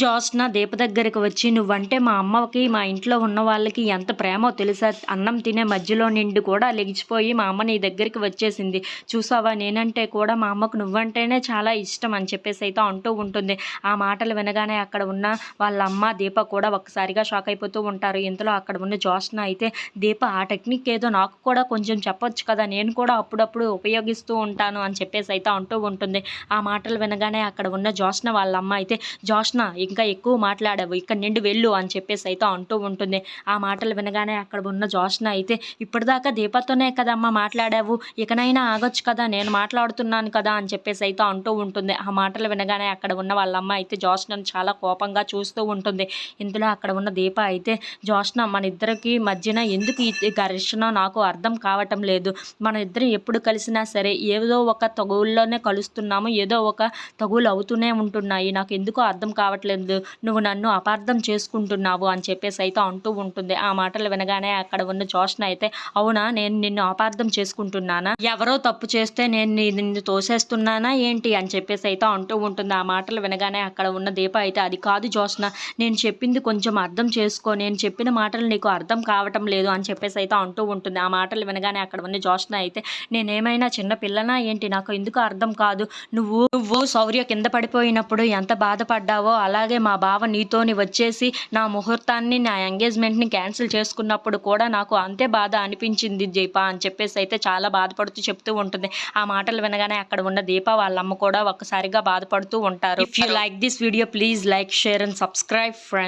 జోస్న దీప దగ్గరికి వచ్చి నువ్వంటే మా అమ్మకి మా ఇంట్లో ఉన్న వాళ్ళకి ఎంత ప్రేమో తెలుసా? అన్నం తినే మధ్యలో నిండి కూడా లెగిచిపోయి మా అమ్మ నీ దగ్గరికి వచ్చేసింది. చూసావా? నేనంటే కూడా మా అమ్మకు నువ్వంటేనే చాలా ఇష్టం అని చెప్పేసి అయితే అంటూ ఉంటుంది. ఆ మాటలు వినగానే అక్కడ ఉన్న వాళ్ళ అమ్మ దీప కూడా ఒక్కసారిగా షాక్ అయిపోతూ ఉంటారు. ఇంతలో అక్కడ ఉన్న జోస్న అయితే దీప ఆ టెక్నిక్ ఏదో నాకు కూడా కొంచెం చెప్పొచ్చు కదా నేను కూడా అప్పుడప్పుడు ఉపయోగిస్తూ ఉంటాను అని చెప్పేసి అయితే అంటూ ఉంటుంది. ఆ మాటలు వినగానే అక్కడ ఉన్న జోస్న వాళ్ళ అమ్మ అయితే జోష్న ఇంకా ఎక్కువ మాట్లాడావు ఇక్కడ నుండి వెళ్ళు అని చెప్పేసి అయితే అంటూ ఉంటుంది. ఆ మాటలు వినగానే అక్కడ ఉన్న జోష్న అయితే ఇప్పటిదాకా దీపతోనే కదమ్మా మాట్లాడావు ఇకనైనా ఆగొచ్చు కదా నేను మాట్లాడుతున్నాను కదా అని చెప్పేసి అయితే అంటూ ఉంటుంది. ఆ మాటలు వినగానే అక్కడ ఉన్న వాళ్ళ అమ్మ అయితే జోష్నను చాలా కోపంగా చూస్తూ ఉంటుంది. ఇందులో అక్కడ ఉన్న దీప అయితే జోష్న మన ఇద్దరికి మధ్యన ఎందుకు ఈ ఘర్షణ? నాకు అర్థం కావటం లేదు. మన ఇద్దరం ఎప్పుడు కలిసినా సరే ఏదో ఒక తగువుల్లోనే కలుస్తున్నాము ఏదో ఒక తగువులు అవుతూనే ఉంటున్నాయి. నాకు ఎందుకో అర్థం కావటం కావట్లేదు నువ్వు నన్ను అపార్థం చేసుకుంటున్నావు అని చెప్పేసి అయితే అంటూ ఉంటుంది. ఆ మాటలు వినగానే అక్కడ ఉన్న జోష్న అయితే అవునా నేను నిన్ను అపార్థం చేసుకుంటున్నానా? ఎవరో తప్పు చేస్తే నేను నిన్ను తోసేస్తున్నానా ఏంటి? అని చెప్పేసి అయితే అంటూ ఉంటుంది. ఆ మాటలు వినగానే అక్కడ ఉన్న దీప అయితే అది కాదు జోష్న నేను చెప్పింది కొంచెం అర్థం చేసుకో. నేను చెప్పిన మాటలు నీకు అర్థం కావటం లేదు అని చెప్పేసి అయితే అంటూ ఉంటుంది. ఆ మాటలు వినగానే అక్కడ ఉన్న జోష్న అయితే నేనేమైనా చిన్న పిల్లనా ఏంటి? నాకు ఎందుకు అర్థం కాదు. నువ్వు నువ్వు శౌర్య కింద పడిపోయినప్పుడు ఎంత బాధపడ్డావో అలాగే మా బావ నీతోని వచ్చేసి నా ముహూర్తాన్ని నా ఎంగేజ్మెంట్ని క్యాన్సిల్ చేసుకున్నప్పుడు కూడా నాకు అంతే బాధ అనిపించింది దీప అని చెప్పేసి అయితే చాలా బాధపడుతూ చెప్తూ ఉంటుంది. ఆ మాటలు వినగానే అక్కడ ఉన్న దీప వాళ్ళ అమ్మ కూడా ఒక్కసారిగా బాధపడుతూ ఉంటారు. If you like this video please like share and subscribe friends